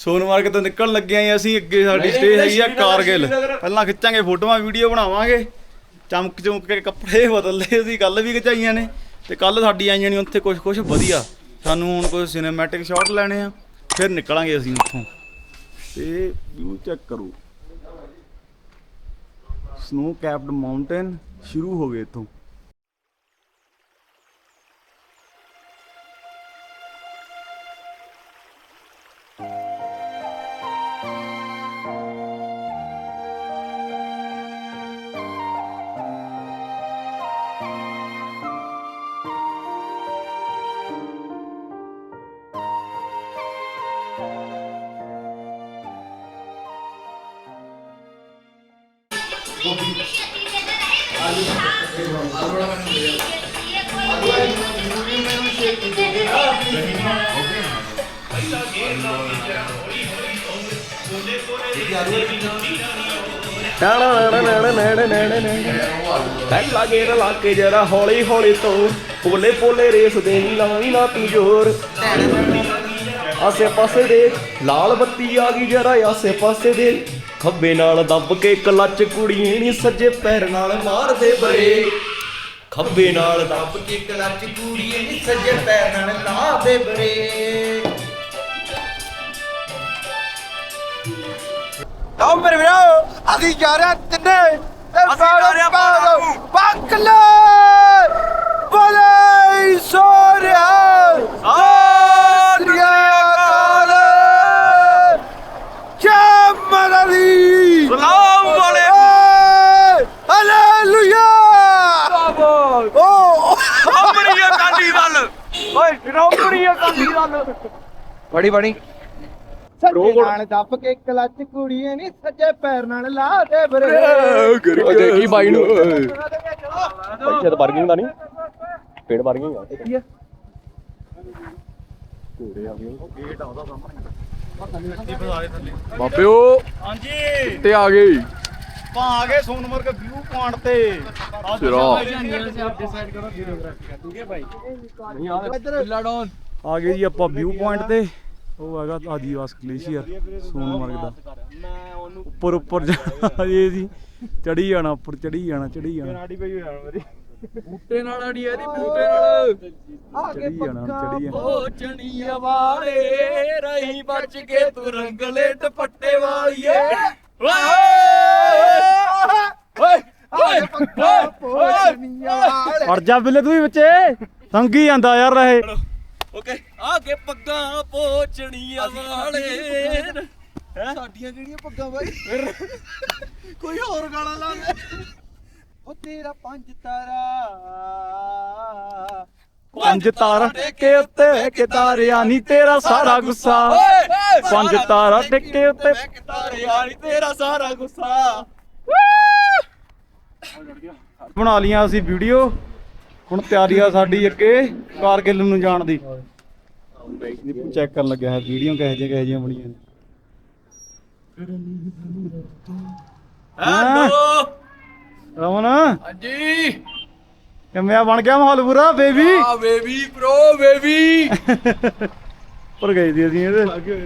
ਸੋਨਮਾਰਗ ਤੋਂ ਨਿਕਲਣ ਲੱਗੇ ਆਂ ਅਸੀਂ ਅੱਗੇ ਸਾਡੀ ਸਟੇ ਹੈਗੀ ਆ ਕਾਰਗਿਲ। ਪਹਿਲਾਂ ਖਿੱਚਾਂਗੇ ਫੋਟੋਆਂ ਵੀਡੀਓ ਬਣਾਵਾਂਗੇ। ਚਮਕ ਚਮਕ ਕੇ ਕੱਪੜੇ ਬਦਲ ਲਏ ਅਸੀਂ ਕੱਲ ਵੀ ਖਿਚਾਈਆਂ ਨੇ। ਤੇ ਕੱਲ ਸਾਡੀ ਆਈਆਂ ਨੇ ਉੱਥੇ ਕੁਝ ਕੁਝ ਵਧੀਆ। ਸਾਨੂੰ ਹੁਣ ਕੋਈ ਸਿਨੇਮੈਟਿਕ ਸ਼ਾਟ ਲੈਣੇ ਆ ਫਿਰ ਨਿਕਲਾਂਗੇ ਅਸੀਂ ਉੱਥੋਂ। ਤੇ ਵਿਊ ਚੈੱਕ ਕਰੋ। ਸਨੋ ਕੈਪਡ ਮਾਊਂਟੇਨ ਸ਼ੁਰੂ ਹੋ ਗਏ ਇੱਥੋਂ। ਪਹਿਲਾ ਗੇਰ ਲਾ ਕੇ ਜਰਾ ਹੌਲੀ ਹੌਲੀ ਤੋਂ, ਪੋਲੇ ਪੋਲੇ ਰੇਸ ਦੇ ਨੀ ਲਾਈ ਨਾ ਤੂੰ ਜ਼ੋਰ। ਆਸੇ ਪਾਸੇ ਦੇ, ਲਾਲ ਬੱਤੀ ਆ ਗਈ ਜਰਾ ਆਸੇ ਪਾਸੇ ਦੇ। ਖੱਬੇ ਨਾਲ ਦੱਬ ਕੇ ਕਲੱਚ ਕੁੜੀਏ ਨੀ ਸੱਜੇ ਪੈਰ ਨਾਲ ਮਾਰਦੇ ਬਰੇ। ਖੱਬੇ ਨਾਲ ਦੱਬ ਕੇ ਕਲੱਚ ਕੁੜੀਏ ਨੀ ਸੱਜੇ ਪੈਰ ਨਾਲ ਲਾਦੇ ਬਰੇ। ਲਓ ਮੇਰੇ ਵੀਰੋ ਅਸੀਂ ਜਾ ਰਹੇ ਹਾਂ ਤਿੰਨੇ ਤੇ ਸਾਰੇ ਪਾਲੋ ਪੱਕਲੇ ਬੋਲੇ ਸੋਰਿਆ ਸੋਰਿਆ ਕਾਲ ਜੈ ਮਾਤਾ ਦੀ ਸਲਾਮ ਵਾਲੇ। ਹਾਲੇਲੂਇਆ ਓ। ਸ਼੍ਰੋਮਣੀ ਅਕਾਲੀ ਦਲ। ਓਏ ਸ਼੍ਰੋਮਣੀ ਅਕਾਲੀ ਦਲ। ਬੜੀ ਬੜੀ ਸੱਜੇ ਨਾਲ ਦੱਬ ਕੇ ਕਲੱਚ ਕੁੜੀਏ ਨਹੀਂ ਸੱਜੇ ਪੈਰ ਨਾਲ ਲਾ ਦੇ ਬਰੇ। ਓ ਦੇਖੀ ਬਾਈ ਨੂੰ। ਭਾਈ ਜਦ ਬਰਗਿੰਗ ਦਾ ਨਹੀਂ ਪੇੜ ਬਰਗਿੰਗ ਆ ਕੀ ਆ ਬਾਬਿਓ ਹਾਂਜੀ। ਤੇ ਆ ਗਏ ਆਪਾਂ ਆ ਗਏ ਸੋਨਮਰਗ ਵਿਊ ਪੁਆਇੰਟ ਤੇ। ਸਿਰਾ। ਆ ਗਏ ਜੀ ਆਪਾਂ ਵਿਊ ਪੁਆਇੰਟ ਤੇ। ਉਹ ਹੈਗਾ ਆਦੀਵਾਸ ਗਲੇਸ਼ੀਅਰ ਸੋਨਮਰਗ ਦਾ। ਉੱਪਰ ਉੱਪਰ ਜਾ ਜੀ ਜੀ ਚੜੀ ਜਾਣਾ ਉੱਪਰ ਚੜੀ ਜਾਣਾ ਚੜੀ ਜਾਣਾ। ਬੂਟੇ ਨਾਲ ਅੜੀ ਇਹਦੀ ਬੂਟੇ ਨਾਲ। ਚੜੀ ਜਾਣਾ ਚੜੀ ਜਾਣਾ। ਓ ਚਣੀਆਂ ਵਾਲੇ ਰਹੀ ਬਚ ਕੇ ਤੂੰ ਰੰਗਲੇ ਦੁਪੱਟੇ ਵਾਲੀਏ। ਅੜ ਜਾ ਬਿੱਲੇ ਤੂੰ ਵੀ ਬੱਚੇ ਸੰਗੀ ਜਾਂਦਾ ਯਾਰ ਰਹੇ ਓਕੇ ਆਗੇ ਪੱਗਾਂ ਪੋਚਣੀਆਂ ਵਾਲੇ। ਸਾਡੀਆਂ ਕਿਹੜੀਆਂ ਪੱਗਾਂ ਬਾਈ? ਕੋਈ ਹੋਰ ਗਾਣਾ ਲਾ ਲੈ ਉਹ ਤੇਰਾ ਪੰਜ ਤਾਰਾ। ਪੰਜ ਤਾਰਾ ਟਿੱਕੇ ਉੱਤੇ ਕਿ ਤਾਰਿਆ ਨਹੀਂ ਤੇਰਾ ਸਾਰਾ ਗੁੱਸਾ। ਪੰਜ ਤਾਰਾ ਟਿੱਕੇ ਉੱਤੇ ਤਾਰੇ ਵਾਲੀ ਤੇਰਾ ਸਾਰਾ ਗੁੱਸਾ। ਬਣਾ ਲੀਆਂ ਅਸੀਂ ਵੀਡੀਓ। ਹੁਣ ਤਿਆਰੀ ਆ ਸਾਡੀ ਅੱਗੇ ਕਾਰਗਿਲ ਨੂੰ ਜਾਣ ਦੀ। ਚੈੱਕ ਕਰਨ ਲੱਗਿਆ ਹੈ ਵੀਡੀਓ ਕਿਹੋ ਜਿਹੀਆਂ ਕਿਹੋ ਜਿਹੀਆਂ ਬਣੀਆਂ ਨੇ। ਹੈਲੋ ਰਮਨ? ਹਾਂਜੀ। ਕਿਵੇਂ ਬਣ ਗਿਆ ਮਾਹੌਲ ਪੂਰਾ ਬੇਬੀ? ਆ ਬੇਬੀ ਪ੍ਰੋ ਬੇਬੀ। ਉੱਪਰ ਗਏ ਸੀ ਅਸੀਂ ਇਹਦੇ।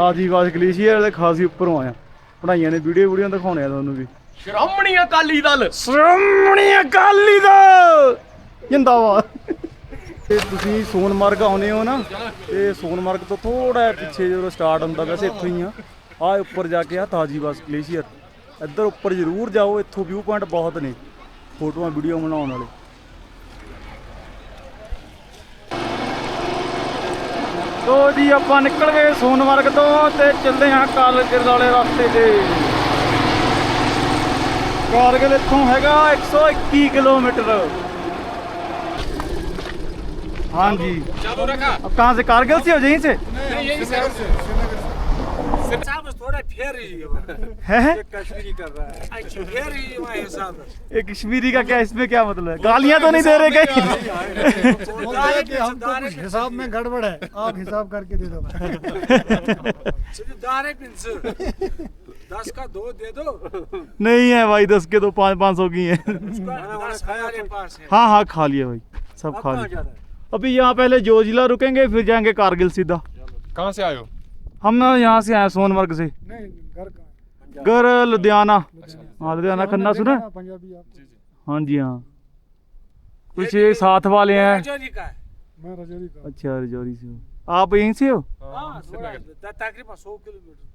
ਆਦੀਵਾਸ ਗਲੇਸ਼ੀਅਰ ਦੇ ਖਾਸੀ ਉੱਪਰੋਂ ਆਇਆ। ਪੜਾਈਆਂ ਨੇ ਵੀਡੀਓ ਵੀਡੀਓ ਦਿਖਾਉਣੇ ਆ ਤੁਹਾਨੂੰ ਵੀ। ਸ਼੍ਰੋਮਣੀ ਅਕਾਲੀ ਦਲ। ਸ਼੍ਰੋਮਣੀ ਅਕਾਲੀ ਦਾ ਜਿੰਦਾਬਾਦ ਤੇ ਤੁਸੀਂ ਸੋਨਮਾਰਗ ਆਉਨੇ ਹੋ ਨਾ, ਤੇ ਸੋਨਮਾਰਗ ਤੋਂ ਥੋੜਾ ਪਿੱਛੇ ਜਦੋਂ ਸਟਾਰਟ ਹੁੰਦਾ, ਵੈਸੇ ਇੱਥੋਂ ਹੀ ਆ। ਆ ਉੱਪਰ ਜਾ ਕੇ ਆ ਤਾਜੀ ਬਸ ਗਲੇਸ਼ੀਅਰ। ਇੱਧਰ ਉੱਪਰ ਜ਼ਰੂਰ ਜਾਓ, ਇੱਥੋਂ ਵਿਊ ਪੁਆਇੰਟ ਬਹੁਤ ਨੇ, ਫੋਟੋਆਂ, ਵੀਡੀਓ ਬਣਾਉਣ ਵਾਲੇ। ਤੋ ਜੀ, ਆਪਾਂ ਨਿਕਲ ਗਏ ਸੋਨਮਾਰਗ ਤੋਂ ਤੇ ਚੱਲਦੇ ਹਾਂ ਕਾਲਗਿਰ ਵਾਲੇ ਰਸਤੇ ਤੇ। ਕਾਲਗਿਰ ਇੱਥੋਂ ਹੈਗਾ 121 ਕਿਲੋਮੀਟਰ। हाँ जी। अब कहाँ से? कारगिल से हो यहीं से? है है? कश्मीरी कर रहा है कश्मीरी ये कश्मीरी का क्या इसमें क्या मतलब है? गालियाँ तो नहीं दे रहे कहीं? हिसाब में गड़बड़ है आप हिसाब करके दे दो दस का दो दे दो नहीं है भाई दस के तो पाँच पाँच सौ की है। है हाँ हाँ खा लिया भाई। सब खा लिया अभी यहाँ पहले जोजिला रुकेंगे फिर जाएंगे कारगिल सीधा कहाँ से आए हो हम यहाँ से आए सोनमर्ग से नहीं घर का घर लुधियाना हाँ लुधियाना खन्ना सुना है? पंजाबी आप हाँ जी हाँ कुछ ये साथ वाले हैं मैं रजौरी का अच्छा रजौरी से हो आप यहीं से हो तकरीबन सौ किलोमीटर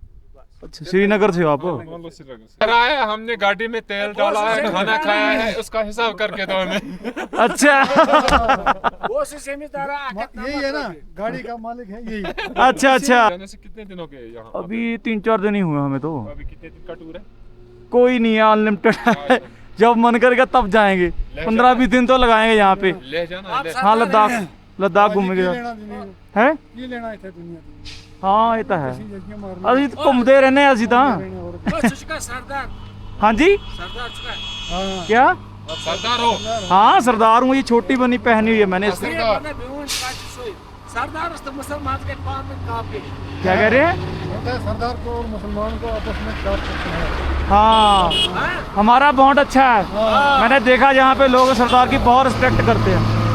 अच्छा श्रीनगर से आप? आया हमने गाड़ी में तेल डाला है खाना खाया है उसका हिसाब करके तो दो हमें अच्छा। वो से यही है ना गाड़ी का मालिक है यही। अच्छा अच्छा। कितने दिन हो गए अभी तीन चार दिन ही हुए हमें तो। अभी कितने दिन का टूर है? कोई नहीं है अनलिमिटेड हाँ, हाँ। जब मन करेगा तब जाएँगे। पंद्रह बीस दिन तो लगाएँगे यहाँ पे। हाँ लद्दाख लद्दाख घूमेंगे है? ਹੈ ਕੀ ਲੈਣਾ ਇੱਥੇ ਦੁਨੀਆ ਤੋਂ ਹਾਂ ਇਹ ਤਾਂ ਹੈ ਅਸੀਂ ਜੱਜੀਆਂ ਮਾਰਨੀਆਂ ਅਸੀਂ ਤਾਂ ਘੁੰਮਦੇ ਰਹਿੰਦੇ ਹਾਂ ਅਸੀਂ ਤਾਂ ਰਹਿਣੇ ਹੋਰ बस उसका सरदार ਹਾਂਜੀ सरदार उसका हाँ क्या सरदार हो हाँ सरदार हूँ ये छोटी बनी पहनी हुई है मैंने इससे ये बंदा बेवन काची सोई सरदार उस मुसलमान के पान में काप के क्या कह रहे हैं होता है सरदार को और मुसलमान को आपस में काट सकते हैं हाँ हाँ हमारा बॉन्ड अच्छा है मैंने देखा जहाँ पे लोग सरदार की बहुत रिस्पेक्ट करते हैं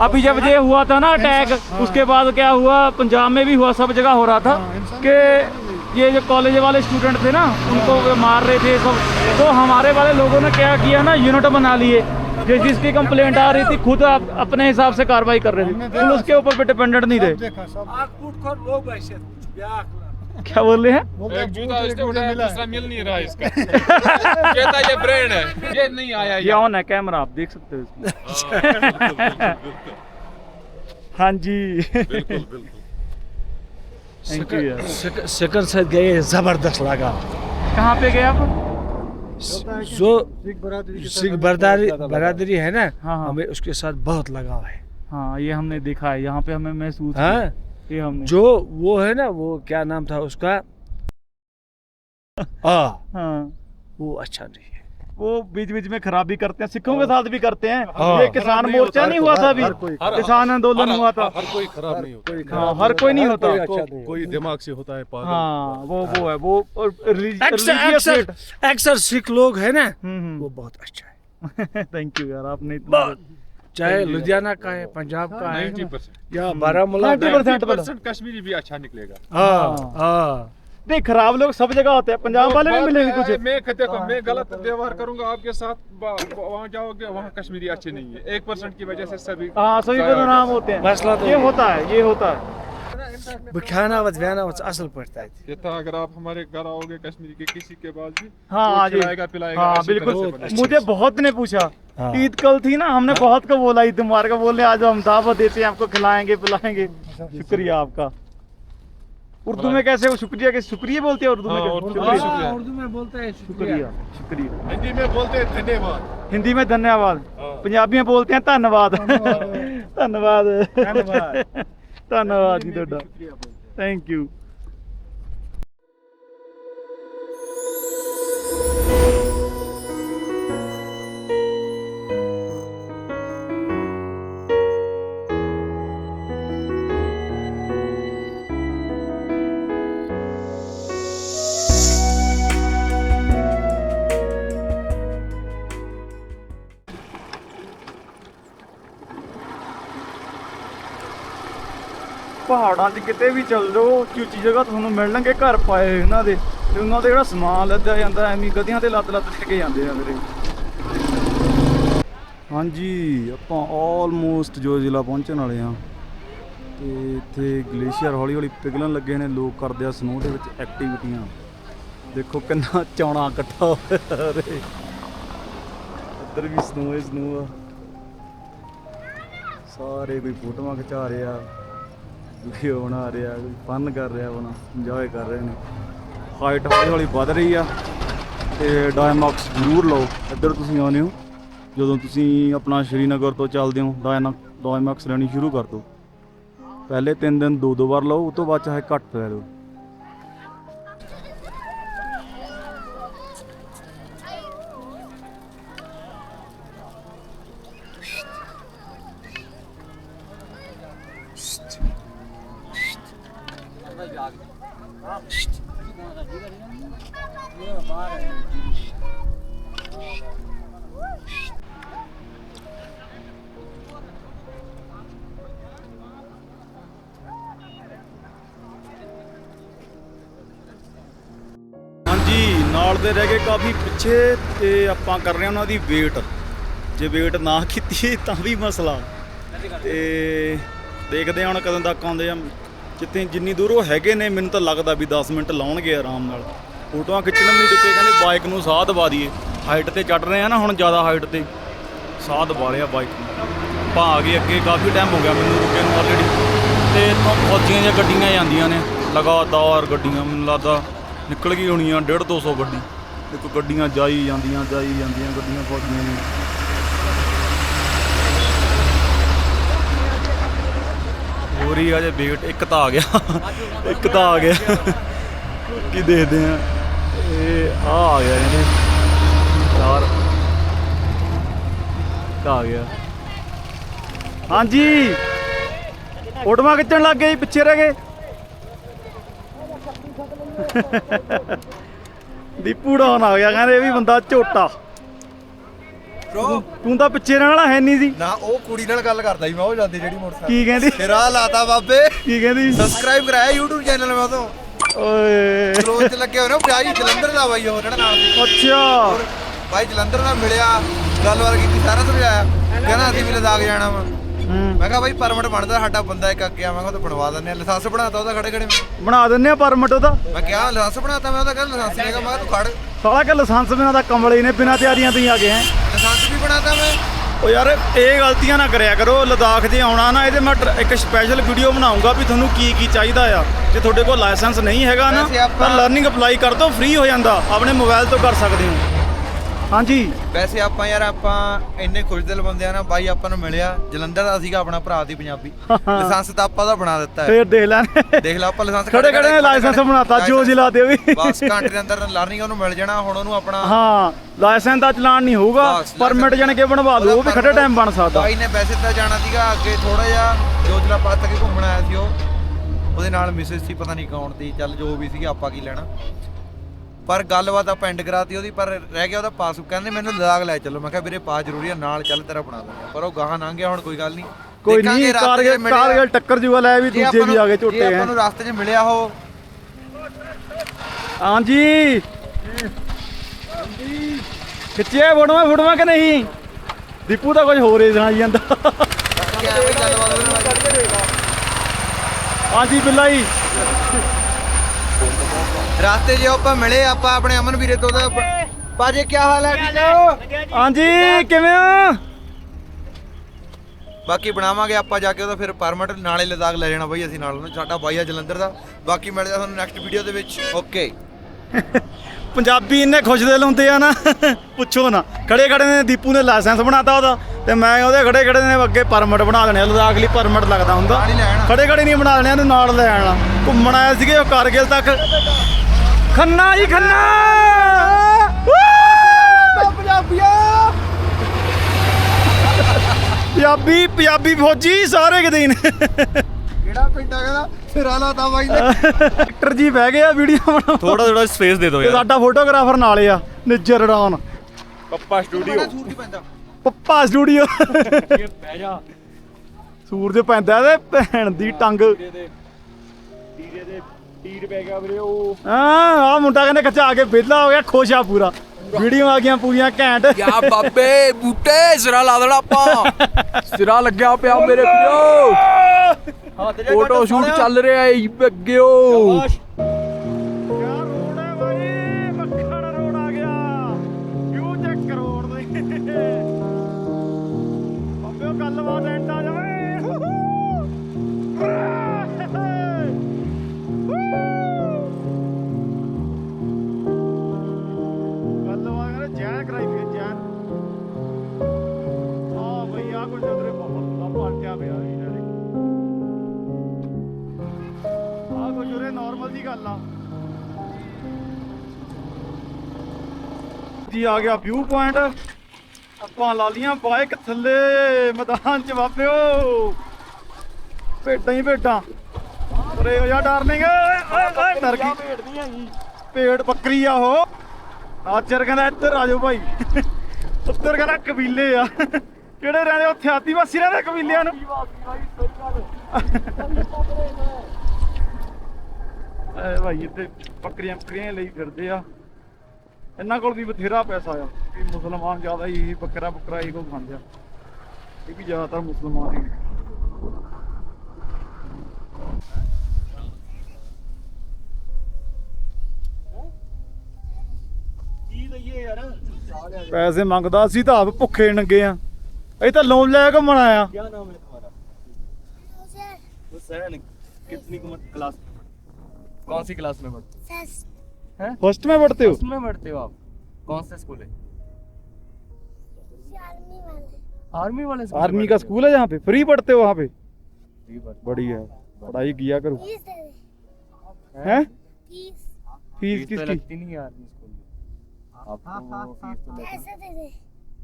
अभी जब ये हुआ था ना अटैक उसके बाद क्या हुआ पंजाब में भी हुआ सब जगह हो रहा था कि ये जो कॉलेज वाले स्टूडेंट थे ना उनको वो मार रहे थे सब तो हमारे वाले लोगों ने क्या किया ना यूनिट बना लिए जिस जिसकी कंप्लेंट आ रही थी खुद आप अपने हिसाब से कार्रवाई कर रहे थे पुलिस के ऊपर भी डिपेंडेंट नहीं सब रहे क्या बोल रहे हैं? एक जूता इसने उठाया दूसरा मिल नहीं रहा इसका। कहता ये ब्रांड है ये नहीं आया ये ऑन है कैमरा आप देख सकते हो इसमें। हाँ। जी। बिल्कुल बिल्कुल। थैंक यू सेकंड साइड गए ज़बरदस्त लगा। कहाँ पे गए आप? जो सिख बरादरी सिख बरदारी बरादरी है ना हाँ, हाँ। हमें उसके साथ बहुत लगाव है। हाँ ये हमने देखा है यहाँ पे हमें महसूस हाँ। ये हमने। जो वो है ना वो क्या नाम था उसका? आ। हाँ। वो अच्छा नहीं है। वो बीच बीच में खराबी करते हैं सिखों के साथ भी करते हैं। हाँ। ये किसान मोर्चा नहीं हुआ था अभी। किसान आंदोलन हुआ था। हर कोई खराब नहीं होता। हाँ हर कोई नहीं होता। कोई दिमाग से होता है हाँ वो वो है वो अक्सर सिख लोग है ना हम्म वो बहुत अच्छा है। थैंक यू यार आपने इतना चाहे लुधियाना का है पंजाब का है या बारामूला का है। 90% बोलो। परसेंट कश्मीरी भी अच्छा निकलेगा। हाँ हाँ। नहीं खराब लोग सब जगह होते हैं पंजाब वाले भी मिलेंगे कुछ। मैं देखो मैं गलत व्यवहार करूँगा आपके साथ वहाँ जाओगे वहाँ कश्मीरी अच्छे नहीं है। एक परसेंट की वजह से सभी हाँ सभी बदनाम होते हैं। तो ये होता है ये होता है। खाना वत व्याना वत असल पड़ता है ये था अगर आप हमारे घर आओगे कश्मीरी के किसी के पास भी हाँ वो हाँ जी खिलाएगा पिलाएगा हाँ अच्छी तरह बिल्कुल से बनाएगा। मुझे बहुत ने पूछा हाँ। ईद कल थी ना हमने बहुत को बोला ईद मुबारक बोले आज हम दावत देते हैं आपको खिलाएँगे पिलाएँगे शुक्रिया आपका उर्दू में कैसे वो शुक्रिया के शुक्रिया बोलते हैं उर्दू में। उर्दू में बोलते हैं शुक्रिया शुक्रिया हिंदी में बोलते हैं धन्यवाद हिंदी में धन्यवाद पंजाबी में बोलते हैं धन्यवाद धन्यवाद ਧੰਨਵਾਦ ਜੀ ਤੁਹਾਡਾ। ਥੈਂਕ ਯੂ ਪਹਾੜਾਂ 'ਚ ਕਿਤੇ ਵੀ ਚੱਲ ਜਾਓ, ਉੱਚੀ ਜਗ੍ਹਾ ਤੁਹਾਨੂੰ ਮਿਲਣਗੇ ਘਰ ਪਾਏ ਇਹਨਾਂ ਦੇ। ਤੇ ਉਹਨਾਂ ਦੇ ਜਿਹੜਾ ਸਮਾਨ ਲੱਦਿਆ ਜਾਂਦਾ, ਐਵੇਂ ਗਧੀਆਂ ਤੇ ਲੱਦ ਲੱਦ ਲੈ ਜਾਂਦੇ ਆ ਮੇਰੇ ਹਾਂਜੀ, ਆਪਾਂ ਆਲਮੋਸਟ ਜੋ ਜ਼ਿਲ੍ਹਾ ਪਹੁੰਚਣ ਵਾਲੇ ਆ ਤੇ ਇੱਥੇ ਗਲੇਸ਼ੀਅਰ ਹੌਲੀ ਹੌਲੀ ਪਿਘਲਣ ਲੱਗੇ ਨੇ, ਲੋਕ ਕਰਦੇ ਆ ਸਨੋ ਦੇ ਵਿੱਚ ਐਕਟੀਵਿਟੀਆਂ ਦੇਖੋ ਕਿੰਨਾ ਚੌਣਾ ਇਕੱਠਾ ਹੋਇਆ ਰੇ ਇੱਧਰ ਵੀ ਸਨੋ ਹੀ ਸਨੋ ਆ। ਸਾਰੇ ਕੋਈ ਫੋਟੋਆਂ ਖਿਚਾ ਰਹੇ ਆ। ਵੀਡੀਓ ਬਣਾ ਰਿਹਾ ਕੋਈ ਫਨ ਕਰ ਰਿਹਾ ਆਪਣਾ ਇੰਜੋਏ ਕਰ ਰਹੇ ਨੇ। ਹਾਈਟ ਹੌਲੀ ਹੌਲੀ ਵੱਧ ਰਹੀ ਆ ਤੇ ਡਾਇਮੌਕਸ ਜ਼ਰੂਰ ਲਓ, ਇੱਧਰ ਤੁਸੀਂ ਆਉਂਦੇ ਹੋ, ਜਦੋਂ ਤੁਸੀਂ ਆਪਣਾ ਸ਼੍ਰੀਨਗਰ ਤੋਂ ਚੱਲਦੇ ਹੋ ਡਾਇਨਾ ਡਾਇਮੌਕਸ ਲੈਣੀ ਸ਼ੁਰੂ ਕਰ ਦਿਓ। ਪਹਿਲੇ ਤਿੰਨ ਦਿਨ ਦੋ ਦੋ ਵਾਰ ਲਓ ਉਸ ਤੋਂ ਬਾਅਦ ਚਾਹੇ ਘੱਟ ਲੈ ਲਓ ਹਾਂਜੀ, ਨਾਲ ਦੇ ਰਹਿ ਗਏ ਕਾਫੀ ਪਿੱਛੇ ਤੇ ਆਪਾਂ ਕਰ ਰਹੇ ਹਾਂ ਉਹਨਾਂ ਦੀ ਵੇਟ ਜੇ ਵੇਟ ਨਾ ਕੀਤੀ ਤਾਂ ਵੀ ਮਸਲਾ। ਤੇ ਦੇਖਦੇ ਹਾਂ ਹੁਣ ਕਦੋਂ ਤੱਕ ਆਉਂਦੇ ਆ। ਜਿੱਥੇ ਜਿੰਨੀ ਦੂਰ ਉਹ ਹੈਗੇ ਨੇ, ਮੈਨੂੰ ਤਾਂ ਲੱਗਦਾ ਵੀ 10 ਮਿੰਟ ਲਾਉਣਗੇ ਆਰਾਮ ਨਾਲ। ਫੋਟੋਆਂ ਖਿੱਚਣ ਵੀ ਨਹੀਂ ਚੁੱਕੇ ਕਹਿੰਦੇ ਬਾਈਕ ਨੂੰ ਸਾਹ ਦਵਾ ਦਈਏ। ਹਾਈਟ ਤੇ ਚੜ ਰਹੇ ਆ ਨਾ ਹੁਣ ਜ਼ਿਆਦਾ ਹਾਈਟ ਤੇ। ਸਾਹ ਦਵਾ ਲਿਆ ਬਾਈਕ ਨੂੰ। ਆਪਾਂ ਗਏ ਅੱਗੇ, ਕਾਫੀ ਟਾਈਮ ਹੋ ਗਿਆ ਮੈਨੂੰ ਰੁਕੇ ਨੂੰ ਆਲਰੇਡੀ ਤੇ ਇੱਥੋਂ ਫੌਜੀਆਂ ਦੀਆਂ ਗੱਡੀਆਂ ਜਾਂਦੀਆਂ ਨੇ, ਲਗਾਤਾਰ ਗੱਡੀਆਂ, ਮੈਨੂੰ ਲੱਗਦਾ ਨਿਕਲ ਗਈ ਹੋਣੀਆਂ 1.5 200 ਗੱਡੀ। ਇੱਕ ਗੱਡੀਆਂ ਜਾਈ ਜਾਂਦੀਆਂ ਜਾਈ ਜਾਂਦੀਆਂ ਗੱਡੀਆਂ ਫੌਜੀਆਂ ਦੀਆਂ। ਹੋਰ ਅਜੇ ਵੇਟ, ਇੱਕ ਤਾਂ ਆ ਗਿਆ। ਇੱਕ ਤਾਂ ਆ ਗਿਆ। ਕੀ ਦੇਖਦੇ ਆ। ਇਹ ਆ ਆ ਗਿਆ ਇਹਨੇ। ਚਾਰ। ਆ ਗਿਆ। ਹਾਂਜੀ। ਫੋਟੋਆਂ ਖਿੱਚਣ ਲੱਗ ਗਏ ਪਿੱਛੇ ਰਹਿ ਗਏ। ਦੀਪੂ ਡਾਉਨ ਆ ਗਿਆ, ਕਹਿੰਦੇ ਇਹ ਵੀ ਬੰਦਾ ਝੋਟਾ। ਤੂੰ ਤਾਂ ਪਿੱਛੇ ਰਹਿਣ ਵਾਲਾ ਹੈ ਨਹੀਂ ਸੀ ਨਾ ਉਹ ਕੁੜੀ ਨਾਲ ਗੱਲ ਕਰਦਾ ਸੀ ਮੈਂ ਉਹ ਜਾਂਦੀ ਜਿਹੜੀ ਮੋਟਰਸਾਈਕਲ। ਕੀ ਕਹਿੰਦੀ? ਤੇਰਾ ਲਾਤਾ ਬਾਬੇ। ਕੀ ਕਹਿੰਦੀ? ਸਬਸਕ੍ਰਾਈਬ ਕਰਾਇਆ YouTube ਚੈਨਲ ਮੈਂ ਤੋਂ ਓਏ। ਰੋਜ਼ ਤੇ ਲੱਗੇ ਹੋਏ ਨੇ ਜਲੰਧਰ ਦਾ ਬਾਈ ਉਹ ਜਿਹੜਾ ਨਾਲ ਸੀ। ਅੱਛਾ। ਬਾਈ ਜਲੰਧਰ ਦਾ ਮਿਲਿਆ ਗੱਲਬਾਤ ਕੀਤੀ ਸਾਰਾ ਸਮਝਾਇਆ। ਕਹਿੰਦਾ ਅਸੀਂ ਵੀ ਲਦਾਖ ਜਾਣਾ ਵਾ। ਹੂੰ। ਮੈਂ ਕਿਹਾ ਬਾਈ ਪਰਮਿਟ ਬਣਦਾ ਸਾਡਾ ਬੰਦਾ ਇੱਕ ਅੱਗੇ ਆ। ਮੈਂ ਕਿਹਾ ਉਹ ਤਾਂ ਬਣਵਾ ਦਿੰਦੇ ਆ। ਲਾਇਸੈਂਸ ਬਣਾਤਾ ਉਹਦਾ ਖੜੇ ਖੜੇ ਬਣਾ ਦਿੰਨੇ ਆ ਪਰਮਿਟ ਉਹਦਾ? ਮੈਂ ਕਿਹਾ ਲਾਇਸੈਂਸ ਬਣਾਤਾ ਮੈਂ ਉਹਦਾ ਕਹਿੰਦਾ ਲਾਇਸੈਂਸ ਨਹੀਂਗਾ ਮੈਂ ਕਿਹਾ ਤੂੰ ਖੜ। ਸਾਲਾ ਕਿ ਲਾਇਸੈਂਸ ਬਿਨਾਂ ਦਾ ਕਮਲੇ ਨੇ ਬਿਨਾਂ ਤਿਆਰੀਆਂ ਤੋਂ ਹੀ ਆ ਗਏ ਹੈ। ਲਾਇਸੈਂਸ ਵੀ ਬਣਾਤਾ ਮੈਂ। ਉਹ ਯਾਰ ਇਹ ਗਲਤੀਆਂ ਨਾ ਕਰਿਆ ਕਰੋ ਲਦਾਖ ਜੇ ਆਉਣਾ ਨਾ ਇਹਦੇ ਮੈਂ ਇੱਕ ਸਪੈਸ਼ਲ ਵੀਡੀਓ ਬਣਾਉਂਗਾ ਵੀ ਤੁਹਾਨੂੰ ਕੀ ਕੀ ਚਾਹੀਦਾ ਆ। ਜੇ ਤੁਹਾਡੇ ਕੋਲ ਲਾਇਸੈਂਸ ਨਹੀਂ ਹੈਗਾ ਨਾ ਤਾਂ ਲਰਨਿੰਗ ਅਪਲਾਈ ਕਰ ਦੋ ਫ੍ਰੀ ਹੋ ਜਾਂਦਾ। ਆਪਣੇ ਮੋਬਾਈਲ ਤੋਂ ਕਰ ਸਕਦੇ ਹੋ। ਹਾਂਜੀ। ਵੈਸੇ ਆਪਾਂ ਯਾਰ ਆਪਾਂ ਇੰਨੇ ਖੁਸ਼ਦਿਲ ਬੰਦੇ ਆ ਨਾ ਬਾਈ ਆਪਾਂ ਨੂੰ ਮਿਲਿਆ। ਜਲੰਧਰ ਦਾ ਸੀਗਾ ਆਪਣਾ ਭਰਾ ਦੀ ਪੰਜਾਬੀ। ਲਾਇਸੈਂਸ ਤਾਂ ਆਪਾਂ ਦਾ ਬਣਾ ਦਿੱਤਾ ਹੈ। ਫੇਰ ਦੇਖ ਲੈਣੇ ਦੇਖ ਲਓ ਆਪਾਂ ਲਾਇਸੈਂਸ ਖੜੇ ਖੜੇ ਨੇ ਲਾਇਸੈਂਸ ਬਣਾਤਾ ਜੋ ਜ਼ਿਲ੍ਹਾ ਦੇ ਵੀ। ਬਸ ਘੰਟੇ ਦੇ ਅੰਦਰ ਲਰਨਿੰਗ ਉਹਨੂੰ ਮਿਲ ਜਾਣਾ ਹੁਣ ਉਹਨੂੰ ਆਪਣਾ ਹਾਂ ਲਾਇਸੈਂਸ ਦਾ ਚਲਾਨ ਨਹੀਂ ਹੋਊਗਾ ਪਰਮਿਟ ਜਾਣ ਕੇ ਬਣਵਾ ਲਓ ਉਹ ਵੀ ਖੜੇ ਟਾਈਮ ਬਣ ਸਕਦਾ। ਬਾਈ ਨੇ ਵੈਸੇ ਤਾਂ ਜਾਣਾ ਸੀਗਾ ਅੱਗੇ ਥੋੜਾ ਜਿਹਾ ਜੋਜਲਾ ਪਾਸ ਤੱਕ ਘੁੰਮਣ ਆਇਆ ਸੀ ਉਹ। ਉਹਦੇ ਨਾਲ ਮਿਸਿਸ ਸੀ ਪਤਾ ਨਹੀਂ ਕੌਣ ਦੀ ਚੱਲ ਜੋ ਵੀ ਸੀਗਾ ਆਪਾਂ ਕੀ ਲੈਣਾ। ਪਰ ਗੱਲਬਾਤ ਆਪਾਂ ਐਂਡ ਕਰਾਤੀ ਉਹਦੀ ਪਰ ਰਹਿ ਗਿਆ ਉਹਦਾ ਪਾਸ ਕਹਿੰਦੇ ਮੈਨੂੰ ਲਦਾਖ ਲੈ ਚੱਲੋ। ਮੈਂ ਕਿਹਾ ਵੀਰੇ ਪਾਸ ਜ਼ਰੂਰੀ ਆ ਨਾਲ ਚੱਲ ਤੇਰਾ ਬਣਾ ਆ। ਪਰ ਉਹ ਗਾਹਾਂ ਲੰਘ ਗਿਆ ਹੁਣ ਕੋਈ ਗੱਲ ਨਹੀਂ। ਕੋਈ ਨਹੀਂ ਮਿਲਿਆ। ਕਾਰਗਿਲ ਟੱਕਰ ਜੂਗਾ ਲੈ ਵੀ ਦੂਜੇ ਵੀ ਆ ਗਏ ਝੋਟੇ ਹੈ ਆਪਾਂ ਨੂੰ ਰਸਤੇ 'ਚ ਮਿਲਿਆ ਉਹ। ਹਾਂਜੀ। ਖਿੱਚਿਆ ਫੋਟੋਆਂ ਫੋਟੋਆਂ ਕਿ ਨਹੀਂ? ਦੀਪੂ ਤਾਂ ਕੁਝ ਹੋਰ ਹੀ ਸੁਣਾਈ ਜਾਂਦਾ। ਹਾਂਜੀ ਬਿੱਲਾ ਜੀ। ਰਸਤੇ 'ਚ ਆਪਾਂ ਮਿਲੇ ਆਪਾਂ ਆਪਣੇ ਅਮਨ ਵੀਰੇ ਤੋਂ ਦਾ ਬਾਜੇ ਕੀ ਹਾਲ ਹੈ ਠੀਕ ਹੋ? ਹਾਂਜੀ ਕਿਵੇਂ ਆ ਬਾਕੀ ਬਣਾਵਾਂਗੇ ਆਪਾਂ ਜਾ ਕੇ ਉਹਦਾ ਫਿਰ ਪਰਮਿਟ ਨਾਲੇ ਲਦਾਖ ਲੈ ਜਾਣਾ ਬਾਈ ਅਸੀਂ ਨਾਲ ਉਹਨੂੰ ਸਾਡਾ ਬਾਈ ਆ ਜਲੰਧਰ ਦਾ। ਬਾਕੀ ਮਿਲਦੇ ਤੁਹਾਨੂੰ ਨੈਕਸਟ ਵੀਡੀਓ ਦੇ ਵਿੱਚ। ਓਕੇ ਪੰਜਾਬੀ ਇੰਨੇ ਖੁਸ਼ ਦਿਲ ਹੁੰਦੇ ਆ ਨਾ ਪੁੱਛੋ ਨਾ। ਖੜੇ ਖੜੇ ਨੇ ਦੀਪੂ ਨੇ ਲਾਇਸੈਂਸ ਬਣਾਤਾ ਉਹਦਾ ਤੇ ਮੈਂ ਉਹਦੇ ਖੜੇ ਖੜੇ ਨੇ ਅੱਗੇ ਪਰਮਿਟ ਬਣਾ ਆ, ਲਦਾਖ ਲਈ ਪਰਮਿਟ ਲੱਗਦਾ ਹੁੰਦਾ। ਖੜੇ ਖੜੇ ਨਹੀਂ ਬਣਾ ਦੇਣੇ ਇਹਨੂੰ ਨਾਲ ਲੈ ਆਣਾ। ਘੁੰਮਣ ਆਏ ਸੀਗੇ ਉਹ ਕਾਰਗਿਲ ਤੱਕ। ਖੰਨਾ ਜੀ ਖੰਨਾ! ਪੰਜਾਬੀਆ! ਪੰਜਾਬੀ ਪੰਜਾਬੀ ਫੌਜੀ ਸਾਰੇ ਕਿਤੇ ਨੇ ਕਿਹੜਾ ਪਿੰਡ ਆ ਕਹਿੰਦਾ ਰਾਲਾ ਤਾਂ ਬਾਈ ਨੇ। ਜੀ ਬਹਿ ਗਏ ਆ ਵੀਡੀਓ ਬਣਾਉਣ। ਥੋੜਾ ਥੋੜਾ ਸਪੇਸ ਦੇ ਦਿਓ ਯਾਰ। ਸਾਡਾ ਫੋਟੋਗ੍ਰਾਫਰ ਨਾਲੇ ਆ ਨਿੱਜਰ ਡਾਉਨ। ਪੱਪਾ ਸਟੂਡੀਓ ਪੱਪਾ ਸਟੂਡੀਓ ਬਹਿ ਜਾ ਸੂਰਜ ਪੈਂਦਾ ਤੇ ਭੈਣ ਦੀ ਟੰਗ। ਟੀਰੇ ਦੇ ਟੀਰ ਪੈ ਗਿਆ ਵੀਰੇ ਉਹ। ਆ ਆ ਮੁੰਡਾ ਕਹਿੰਦੇ ਖਚਾ ਆ ਪੂਰਾ। ਵੀਡੀਓ ਆ ਗਈਆਂ ਪੂਰੀਆਂ ਘੈਂਟ। ਲਾ ਦੇਣਾ ਲੱਗਿਆ ਪਿਆ ਮੇਰੇ ਪਿਓ। ਫੋਟੋ ਸ਼ੂਟ ਚੱਲ ਰਿਹਾ ਏ ਅੱਗਿਓ ਕਿਆ ਜੀ ਆ ਗਿਆ ਵਿਊ ਪੁਆਇੰਟ ਆਪਾਂ ਲਾ ਲੀਆਂ ਬਾਈਕ ਥੱਲੇ ਮੈਦਾਨ ਚ ਵਾਪਿਓ। ਭੇਡਾਂ ਹੀ ਭੇਡਾਂ। ਪਰੇ ਹੋ ਜਾ ਡਾਰਲਿੰਗ ਓਏ ਓਏ ਡਰ ਗਈ ਪੇੜ ਬੱਕਰੀ ਆ ਉਹ। ਆਚਰ ਕਹਿੰਦਾ ਇੱਧਰ ਆ ਜਾਓ ਭਾਈ। ਉੱਧਰ ਕਹਿੰਦਾ ਕਬੀਲੇ ਆ। ਕਿਹੜੇ ਰਹਿੰਦੇ ਉੱਥੇ? ਆਦੀਵਾਸੀ ਰਹਿੰਦੇ ਕਬੀਲਿਆਂ ਨੂੰ? ਭਾਈ ਇੱਥੇ ਬੱਕਰੀਆਂ ਬੱਕਰੀਆਂ ਲਈ ਫਿਰਦੇ ਆ। ਇਹਨਾਂ ਕੋਲ ਵੀ ਬਥੇਰਾ ਪੈਸਾ ਆ ਕਿ ਮੁਸਲਮਾਨ ਜ਼ਿਆਦਾ ਹੀ ਬੱਕਰਾ ਬੱਕਰਾ ਹੀ ਕੋ ਖਾਂਦੇ ਆ ਇਹ ਵੀ ਜ਼ਿਆਦਾਤਰ ਮੁਸਲਮਾਨ ਹੀ ਨੇ। ਪੈਸੇ ਮੰਗਦਾ ਸੀ ਤਾਂ ਆਪ ਭੁੱਖੇ ਨੰਗੇ ਆ ਅਸੀਂ ਤਾਂ ਲੋਨ ਲੈ ਕੇ ਮਨਾਇਆ क्या नाम है तुम्हारा हुसैन कितनी क्लास कौन सी क्लास में पढ़ते फ़र्स्ट में पढ़ते हो? हो में पढ़ते हो आप। कौन सा स्कूल है? आर्मी वाले। स्कूल आर्मी का स्कूल है यहाँ पे? फ्री पढ़ते हो वहाँ पे? बढ़िया पढ़ाई किया करो। हैं? फ़ीस फ़ीस तो किसकी? लगती नहीं है आर्मी स्कूल में। आपको फ़ीस तो लगती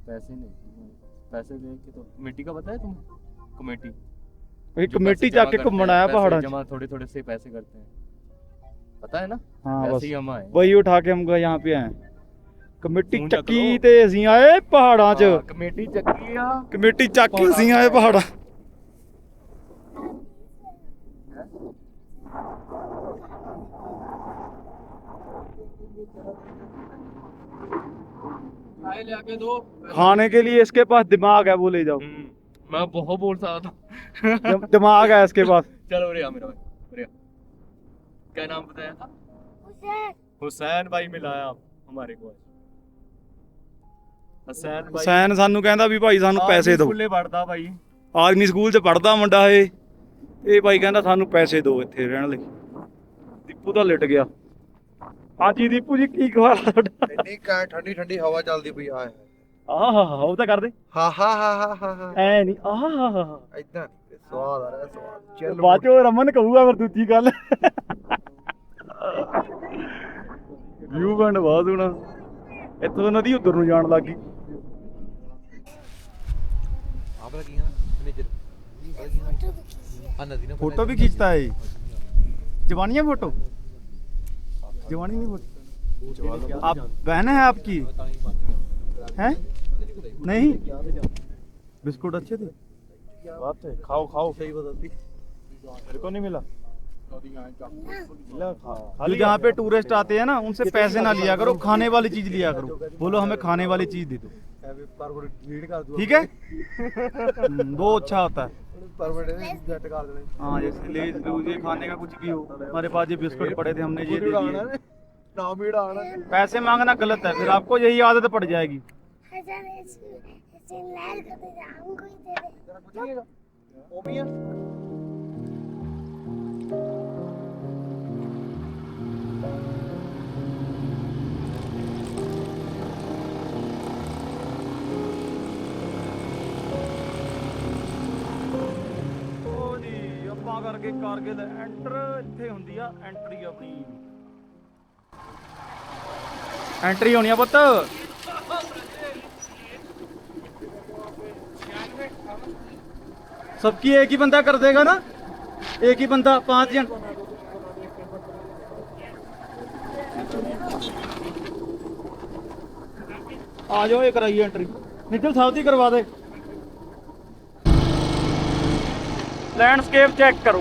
पैसे नहीं। पैसे दे के तो कमेटी का पता है तुम्हें कमेटी जो कमेटी जाके को हैं, मनाया पहाड़ा जमा थोड़े थोड़े से पैसे करते हैं। पता है ना हाँ ऐसे बस ही हम आए वही उठा के हम यहाँ पे आए ਕਮੇਟੀ ਫੋਨ ਚੱਕ ਚੱਕੀ ਲਓ। ਤੇ ਅਸੀਂ ਆਏ ਪਹਾੜਾਂ 'ਚ हाँ, कमेटी चक्की आ ਕਮੇਟੀ ਚੱਕ ਕੇ ਅਸੀਂ ਆਏ ਪਹਾੜਾਂ ਆਏ ਲਿਆ ਕੇ ਦੋ खाने के लिए इसके पास दिमाग है वो ले जाओ हम्म, मैं बहुत बोल रहा था दम- दिमाग है इसके पास चलो उरे आ मेरा भाई उरे आ। क्या नाम बताया था हुसैन भाई मिलाया आप हमारे को आज। हुसैन भाई ਸੈਨ ਸਾਨੂੰ ਕਹਿੰਦਾ ਵੀ ਭਾਈ ਸਾਨੂੰ ਪੈਸੇ ਦਿਓ ਸਕੂਲੇ ਪੜਦਾ ਭਾਈ ਆਰਮੀ ਸਕੂਲ 'ਚ ਪੜਦਾ ਮੁੰਡਾ ਇਹ ਇਹ ਭਾਈ ਕਹਿੰਦਾ ਸਾਨੂੰ ਪੈਸੇ ਦਿਓ ਇੱਥੇ ਰਹਿਣ ਲਈ ਦੀਪੂ ਤਾਂ ਲਿਟ ਗਿਆ ਹਾਂਜੀ ਦੀਪੂ ਜੀ ਕੀ ਖਵਾ ਤੁਹਾਡਾ ਇੰਨੀ ਕਾ ਠੰਡੀ ਠੰਡੀ ਹਵਾ ਚੱਲਦੀ ਪਈ ਆ ਆਹ ਹਾ ਹਾ ਉਹ ਤਾਂ ਕਰਦੇ ਹਾ ਹਾ ਹਾ ਹਾ ਹਾ ਹਾ ਐ ਨਹੀਂ ਆਹ ਹਾ ਹਾ ਹਾ ਇਦਾਂ ਨਹੀਂ ਸਵਾਦ ਆ ਰਿਹਾ ਸਵਾਦ ਚੱਲ ਬਾਅਦ ਚੋਂ ਰਮਨ ਕਹੂਗਾ ਫਿਰ ਦੂਜੀ ਗੱਲ ਵਿਊ ਬਣ ਬਹੁਤ ਹੋਣਾ ਇੱਥੋਂ ਤਾਂ ਨਦੀ ਉਧਰ ਨੂੰ ਜਾਣ ਲੱਗੀ ਆਪ ਲੱਗੀ ਨਾ ਮੈਨੇਜਰ ਆ ਨਦੀ ਨਾ फोटो भी खींचता है ये जवानी है फोटो जवानी नहीं फोटो आप बहन है आपकी हैं नहीं बिस्कुट अच्छे थे बात है खाओ खाओ सही बताती मेरे को नहीं मिला जो जहाँ पे टूरिस्ट आते हैं ना उनसे पैसे ना लिया करो खाने वाली चीज़ लिया करो। बोलो हमें खाने वाली चीज़ दे दो। ठीक है? हम्म, वो अच्छा होता है। हाँ जैसे लेज लूज ये खाने का कुछ भी हो। हमारे पास ये बिस्कुट पड़े थे हमने ये दे दिए। पैसे मांगना गलत है फिर आपको यही आदत पड़ जाएगी। ਕਰਕੇ ਕਾਰਗਿਲ ਐਂਟਰ ਇੱਥੇ ਹੁੰਦੀ ਆ ਐਂਟਰੀ ਆਪਣੀ। ਐਂਟਰੀ ਹੋਣੀ ਆ ਪੁੱਤ। ਸਭ ਕੀ ਇੱਕ ਹੀ ਬੰਦਾ ਕਰ ਦੇਗਾ ਨਾ? एक ही बंदा पांच जन आ जाओ ये कराइए एंट्री निखिल साहब दी करवा दे ਲੈਂਡਸਕੇਪ ਚੈੱਕ ਕਰੋ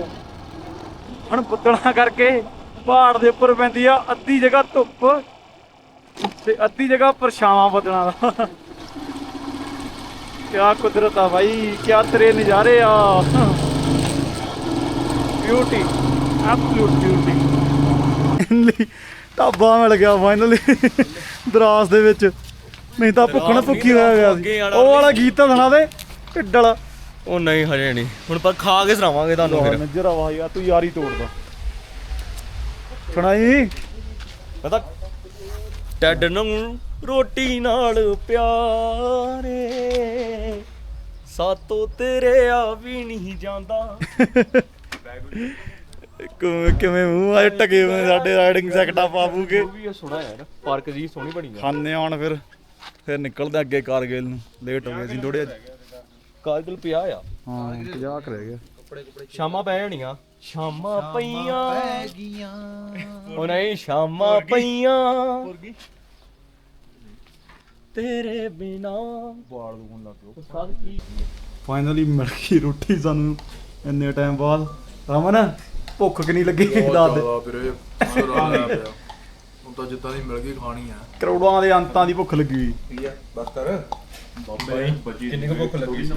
ਹੁਣ ਬੱਦਲਾਂ ਕਰਕੇ ਪਹਾੜ ਦੇ ਉੱਪਰ ਪੈਂਦੀ ਆ ਅੱਧੀ ਜਗ੍ਹਾ ਧੁੱਪ ਤੇ ਅੱਧੀ ਜਗ੍ਹਾ ਪਰਛਾਵਾਂ ਬੱਦਲਾਂ ਦਾ ਕਿਆ ਕੁਦਰਤ ਆ ਭਾਈ ਕਿਆ ਤੇਰੇ ਨਜ਼ਾਰੇ ਆ ਬਿਊਟੀ ਐਬਸੋਲੂਟ ਬਿਊਟੀ ਢਾਬਾ ਮਿਲ ਗਿਆ ਫਾਈਨਲੀ ਦਰਾਸ ਦੇ ਵਿੱਚ। ਨਹੀਂ ਤਾਂ ਭੁੱਖਣ ਭੁੱਖੀ ਹੋਇਆ ਗਿਆ ਸੀ। ਉਹ ਵਾਲਾ ਗੀਤ ਤਾਂ ਸੁਣਾ ਦੇ ਢਿੱਡਲ। ਉਹ ਨਹੀਂ ਹਜੇ ਨਹੀਂ। ਹੁਣ ਪਰ ਖਾ ਕੇ ਸੁਣਾਵਾਂਗੇ ਤੁਹਾਨੂੰ ਫਿਰ। ਨਜ਼ਰ ਆ ਯਾਰ ਤੂੰ ਯਾਰੀ ਤੋੜਦਾ ਸੁਣਾਈ? ਪਤਾ ਟੱਡ ਨੂੰ ਰੋਟੀ ਨਾਲ ਪਿਆਰੇ ਸਾਤੋਂ ਤੇਰੇ ਆ ਵੀ ਨਹੀਂ ਜਾਂਦਾ। ਕਿਵੇਂ ਕਿਵੇਂ ਮੂੰਹ ਆਏ ਟਕੇ ਹੋਏ ਸਾਡੇ ਰਾਈਡਿੰਗ ਸੈਕਟਾ ਪਾਬੂਗੇ ਉਹ ਵੀ ਇਹ ਸੁਣਾ ਯਾਰ ਪਾਰਕ ਜੀ ਸੋਹਣੀ ਬਣੀ ਆ। ਖਾਣੇ ਆਉਣ ਫਿਰ ਫਿਰ ਨਿਕਲਦੇ ਅੱਗੇ ਕਾਰਗਿਲ ਨੂੰ ਲੇਟ ਹੋ ਗਏ ਸੀ ਥੋੜੇ ਕਾਜਲ ਪਿਆ ਆ। ਹਾਂ 50 ਰਹਿ ਗਿਆ ਸ਼ਾਮਾਂ ਪੈ ਜਾਣੀਆਂ ਸ਼ਾਮਾਂ ਪਈਆਂ। ਉਹ ਨਹੀਂ ਸ਼ਾਮਾਂ ਪਈਆਂ। ਤੇਰੇ ਬਿਨਾ। ਬਾਲ ਦੁਖਣ ਲੱਗ ਗਿਆ ਕੀ ਫਾਈਨਲੀ ਮਿਲ ਗਈ ਰੋਟੀ ਸਾਨੂੰ ਇੰਨੇ ਟਾਈਮ ਬਾਅਦ। ਰਮਨ ਭੁੱਖ ਕਿੰਨੀ ਲੱਗੀ? ਦੱਸ ਦੇ। ਵੀਰੇ ਪਿਆ। ਹੁਣ ਤਾਂ ਜਿੱਦਾਂ ਦੀ ਮਿਲ ਗਈ ਖਾਣੀ ਆ। ਕਰੋੜਾਂ ਦੇ ਅੰਤਾਂ ਦੀ ਭੁੱਖ ਲੱਗੀ। ਹੋਈ ਕੀ ਆ? ਬਸ ਕਰ। ਕਿੰਨੀ ਕੁ ਭੁੱਖ ਲੱਗੀ?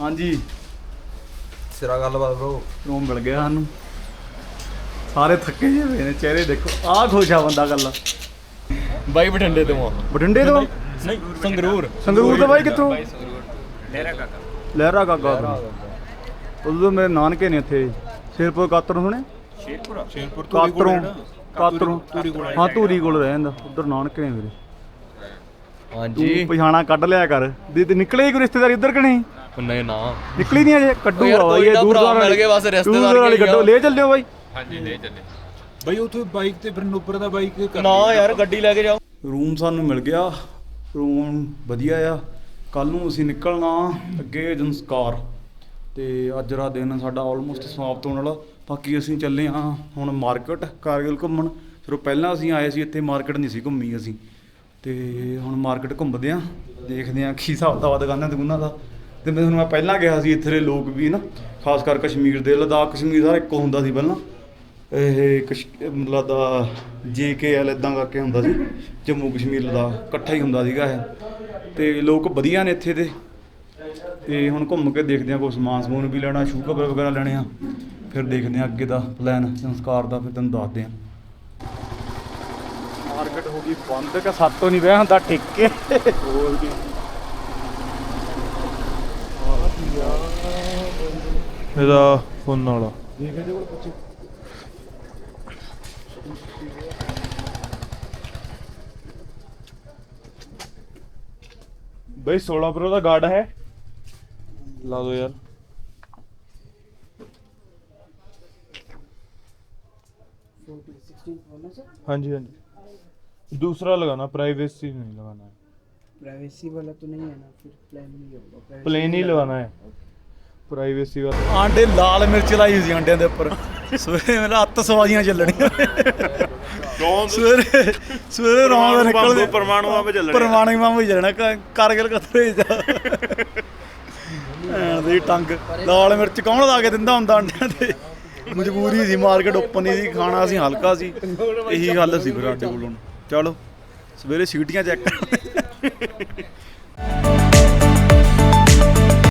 ਹਾਂਜੀ। ਸਿਰਾ ਗੱਲਬਾਤ ਬ్రో ਰੂਮ ਮਿਲ ਗਿਆ ਸਾਨੂੰ। ਸਾਰੇ ਥੱਕੇ ਜਿਹੇ ਹੋਏ ਨੇ ਚਿਹਰੇ ਦੇਖੋ ਆਹ ਖੁਸ਼ ਆ ਬੰਦਾ ਗੱਲਾਂ ਬਾਈ ਬਠਿੰਡੇ ਤੋਂ ਆ। ਬਠਿੰਡੇ ਤੋਂ? ਨਹੀਂ ਸੰਗਰੂਰ। ਸੰਗਰੂਰ ਤੋਂ ਬਾਈ ਕਿੱਥੋਂ? ਲਹਿਰਾ ਕਾਕਾ। ਲਹਿਰਾ ਕਾਕਾ ਤੋਂ। ਉਦੋਂ ਮੇਰੇ ਨਾਨਕੇ ਨੇ ਇੱਥੇ ਸ਼ੇਰਪੁਰ ਕਾਤਰੋਂ ਸੁਣੇ ਸ਼ੇਰਪੁਰ ਸ਼ੇਰਪੁਰ ਕਾਤਰੋਂ ਕਾਤਰੋਂ ਹਾਂ ਧੂਰੀ ਕੋਲ ਰਹਿ ਜਾਂਦਾ ਉਧਰ ਨਾਨਕੇ ਨੇ ਮੇਰੇ। ਤੂੰ ਪਛਾਣਾ ਕੱਢ ਲਿਆ ਕਰ। ਦੀ ਤੇ ਨਿਕਲੇ ਹੀ ਕੋਈ ਰਿਸ਼ਤੇਦਾਰੀ ਉਧਰ ਕਿ ਨਹੀਂ? ਨਹੀਂ ਨਾ। ਨਿਕਲੀ ਨਹੀਂ ਅਜੇ ਕੱਢੂ ਯਾਰ ਕੋਈ ਇਹ ਦੂਰ ਦੂਰ ਮਿਲ ਗਏ ਬਸ ਰਿਸ਼ਤੇਦਾਰ ਵਾਲੀ ਕੱਢੋ ਲੈ ਚੱਲਿਓ ਬਾਈ। ਹਾਂਜੀ ਲੈ ਚੱਲੇ ਬਈ ਉਥੋਂ ਬਾਈਕ ਤੇ ਫਿਰ ਨੂਪਰ ਦਾ ਬਾਈਕ ਨਾ ਯਾਰ ਗੱਡੀ ਲੈ ਕੇ ਜਾਓ। ਰੂਮ ਸਾਨੂੰ ਮਿਲ ਗਿਆ। ਰੂਮ ਵਧੀਆ ਆ। ਕੱਲ ਨੂੰ ਅਸੀਂ ਨਿਕਲਣਾ ਅੱਗੇ ਏਜੰਸਕਾਰ ਤੇ ਅੱਜ ਦਾ ਦਿਨ ਸਾਡਾ ਆਲਮੋਸਟ ਸਮਾਪਤ ਹੋਣ ਵਾਲਾ। ਬਾਕੀ ਅਸੀਂ ਚੱਲੇ ਆ ਹੁਣ ਮਾਰਕੀਟ ਕਾਰਗਿਲ ਘੁੰਮਣ। ਫਿਰ ਪਹਿਲਾਂ ਅਸੀਂ ਆਏ ਸੀ ਇੱਥੇ ਮਾਰਕੀਟ ਨਹੀਂ ਸੀ ਘੁੰਮੀ ਅਸੀਂ। ਤੇ ਹੁਣ ਮਾਰਕੀਟ ਘੁੰਮਦੇ ਆ ਦੇਖਦੇ ਆ ਕੀ ਹਿਸਾਬ ਦਾ ਦੁਕਾਨਾਂ ਦੁਕਾਨਾਂ ਦਾ। ਤੇ ਮੈਂ ਤੁਹਾਨੂੰ ਮੈਂ ਪਹਿਲਾਂ ਕਿਹਾ ਸੀ ਇੱਥੇ ਦੇ ਲੋਕ ਵੀ ਨਾ, ਖਾਸ ਕਰ ਕਸ਼ਮੀਰ ਦੇ, ਲਦਾਖ, ਕਸ਼ਮੀਰ ਸਾਰਾ ਇੱਕੋ ਹੁੰਦਾ ਸੀ ਪਹਿਲਾਂ। ਇਹ ਕਸ਼, ਮਤਲਬ ਦਾ ਜੇਕੇਐਲ ਇਦਾਂ ਕਰਕੇ ਹੁੰਦਾ ਸੀ, ਜੰਮੂ, ਕਸ਼ਮੀਰ, ਲਦਾਖ, ਇਕੱਠਾ ਹੀ ਹੁੰਦਾ ਸੀਗਾ ਇਹ। ਤੇ ਲੋਕ ਵਧੀਆ ਨੇ ਇੱਥੇ ਦੇ। ਤੇ ਹੁਣ ਘੁੰਮ ਕੇ ਦੇਖਦੇ ਆ ਕੋਈ ਸਮਾਨ ਸਮੂਨ ਵੀ ਲੈਣਾ, ਸ਼ੂ ਕਵਰ ਵਗੈਰਾ ਲੈਣੇ ਆ। ਫਿਰ ਦੇਖਦੇ ਆ ਅੱਗੇ ਦਾ ਪਲਾਨ, ਸੰਸਕਾਰ ਦਾ, ਫਿਰ ਤੁਹਾਨੂੰ ਦੱਸਦੇ ਆ ਮਾਰਕੀਟ ਹੋ ਗਈ ਬੰਦ ਕਿ ਸਾਤੋਂ ਨਹੀਂ ਵਿਆਹ ਹੁੰਦਾ, ਠੇਕੇ। ਹੋਰ ਕੀ। मेरा फोन वाला भाई सोलह प्रो का गार्ड है ला दो यार हाँ जी हाँ जी दूसरा लगाना प्राइवेसी नहीं लगाना है प्राइवेसी वाला तो नहीं है ना फिर प्लान नहीं होगा प्लेन ही लगाना है ਪ੍ਰਾਈਵੇਸੀ ਵਾਲਾ ਆਂਡੇ ਲਾਲ ਮਿਰਚ ਲਾਈ ਸੀ ਆਂਡਿਆਂ ਦੇ ਉੱਪਰ। ਸਵੇਰੇ ਮੇਰਾ ਅੱਤ ਸਵਾਜੀਆਂ ਚੱਲਣੀਆਂ। ਸਵੇਰੇ ਸਵੇਰੇ ਰੌਣ ਨਿਕਲਦੇ ਪਰਮਾਣੂ ਬੰਬ ਚੱਲਣੇ ਪਰਮਾਣੂ ਬੰਬ ਚੱਲਣਾ। ਕਾਰਗਿਲ ਕਤਰੇ ਜਾ ਐਂ ਦੀ ਟੰਗ। ਲਾਲ ਮਿਰਚ ਕੌਣ ਲਾ ਕੇ ਦਿੰਦਾ ਹੁੰਦਾ ਆਂਡਿਆਂ ਤੇ? ਮਜਬੂਰੀ ਸੀ ਮਾਰਕੀਟ ਓਪਨ ਨਹੀਂ ਸੀ ਖਾਣਾ ਸੀ ਹਲਕਾ ਸੀ। ਇਹੀ ਗੱਲ ਸੀ ਫਿਰ ਸਾਡੇ ਕੋਲੋਂ ਚਲੋ ਸਵੇਰੇ ਸੀਟੀਆਂ ਚੈੱਕ ਕਰ